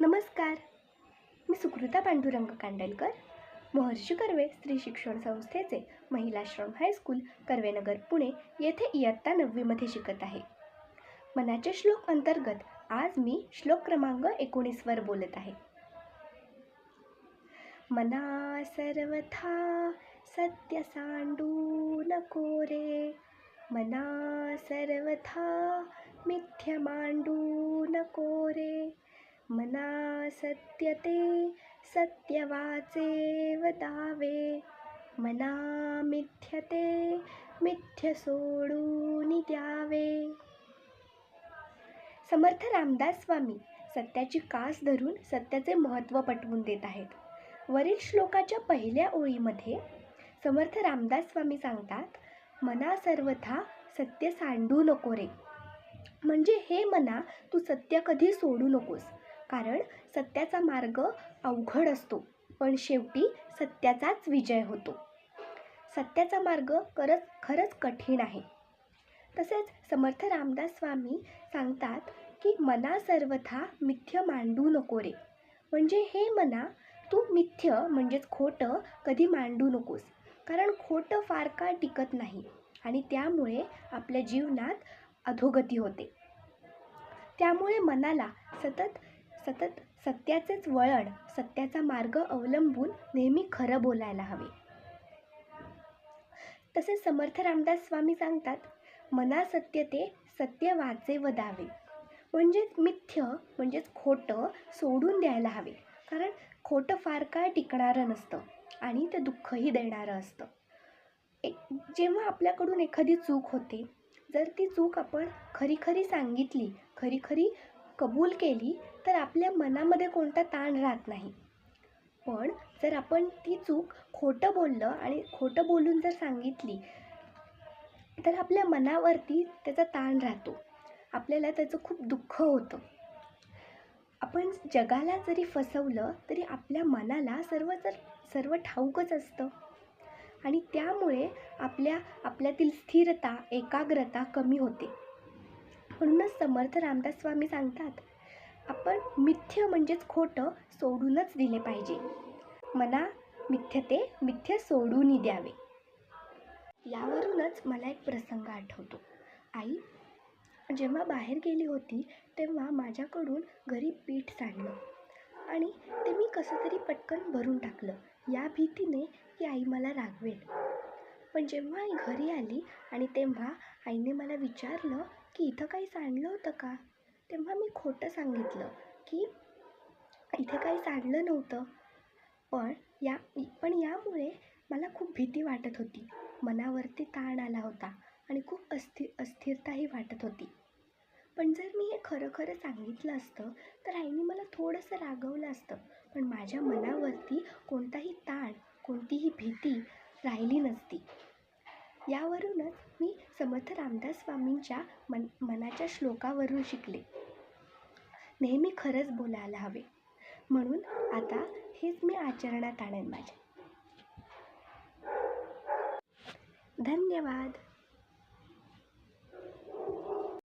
नमस्कार. मी सुकृता पांडुरंग कांडलकर महर्षी कर्वे स्त्री शिक्षण संस्थेचे महिलाश्रम हायस्कूल कर्वेनगर पुणे येथे इयत्ता नववीमध्ये शिकत आहे. मनाचे श्लोक अंतर्गत आज मी श्लोक क्रमांक एकोणीसवर बोलत आहे. मना सर्वथा सत्य सांडू नको रे. मना सर्वथा मिथ्य मांडू नको रे. मना सत्य ते वतावे मना मिथ्यते मिथ्य सोडून द्यावे। समर्थ रामदास स्वामी सत्याची कास धरून सत्याचे महत्त्व पटवून देत आहेत। वरील श्लोकाच्या पहिल्या ओळीमध्ये समर्थ रामदास स्वामी सांगतात मना सर्वथा सत्य सांडू नको रे। म्हणजे हे मना तू सत्य कधी सोडू नकोस। कारण सत्याचा मार्ग अवघड असतो पण शेवटी सत्याचाच विजय होतो. सत्याचा मार्ग खरंच खरंच कठीण आहे. तसेच समर्थ रामदास स्वामी सांगतात की मना सर्वथा मिथ्य मांडू नको रे. म्हणजे हे मना तू मिथ्य म्हणजेच खोटं कधी मांडू नकोस. कारण खोटं फार काळ टिकत नाही आणि त्यामुळे आपल्या जीवनात अधोगती होते. त्यामुळे मनाला सतत सतत सत्याचेच वळण सत्याचा मार्ग अवलंबून नेहमी खरं बोलायला हवे. तसेच समर्थ रामदास स्वामी सांगतात मना सत्यते सत्य वाचे वदावे म्हणजेच मिथ्य म्हणजेच खोटं सोडून द्यायला हवे. कारण खोटं फार काळ टिकणारं नसतं आणि ते दुःखही देणारं असतं. एक जेव्हा आपल्याकडून एखादी चूक होते जर ती चूक आपण खरी खरी सांगितली खरी खरी कबूल केली तर आपल्या मनामध्ये कोणता ताण राहत नाही. पण जर आपण ती चूक खोटं बोललं आणि खोटं बोलून जर सांगितली तर आपल्या मनावरती त्याचा ताण राहतो. आपल्याला त्याचं खूप दुःख होतं. आपण जगाला जरी फसवलं तरी आपल्या मनाला सर्व जर सर्व ठाऊकच असतं. आणि त्यामुळे आपल्या आपल्यातील स्थिरता एकाग्रता कमी होते. म्हणूनच समर्थ रामदास स्वामी सांगतात आपण मिथ्य म्हणजेच खोटं सोडूनच दिले पाहिजे. मना मिथ्य ते मिथ्य सोडूनही द्यावे. यावरूनच मला एक प्रसंग आठवतो. आई जेव्हा बाहेर गेली होती तेव्हा माझ्याकडून घरी पीठ सांडलं आणि ते मी कसं तरी पटकन भरून टाकलं. या भीतीने की आई मला रागवेल. पण जेव्हा आई घरी आली आणि तेव्हा आईने मला विचारलं की इथं काही सांडलं होतं का? तेव्हा मी खोटं सांगितलं की इथे काही सांडलं नव्हतं. पण या पण यामुळे मला खूप भीती वाटत होती. मनावरती ताण आला होता आणि खूप अस्थिर अस्थिरताही वाटत होती. पण जर मी हे खरं खरं सांगितलं असतं तर आईने मला थोडंसं रागवलं असतं. पण माझ्या मनावरती कोणताही ताण कोणतीही भीती राहिली नसती. यावरूनच मी समर्थ रामदास स्वामींच्या मन मनाच्या श्लोकावरून शिकले. नेहमी खरंच बोलायला हवे. म्हणून आता हेच मी आचरणात आणेन माझ्या. धन्यवाद.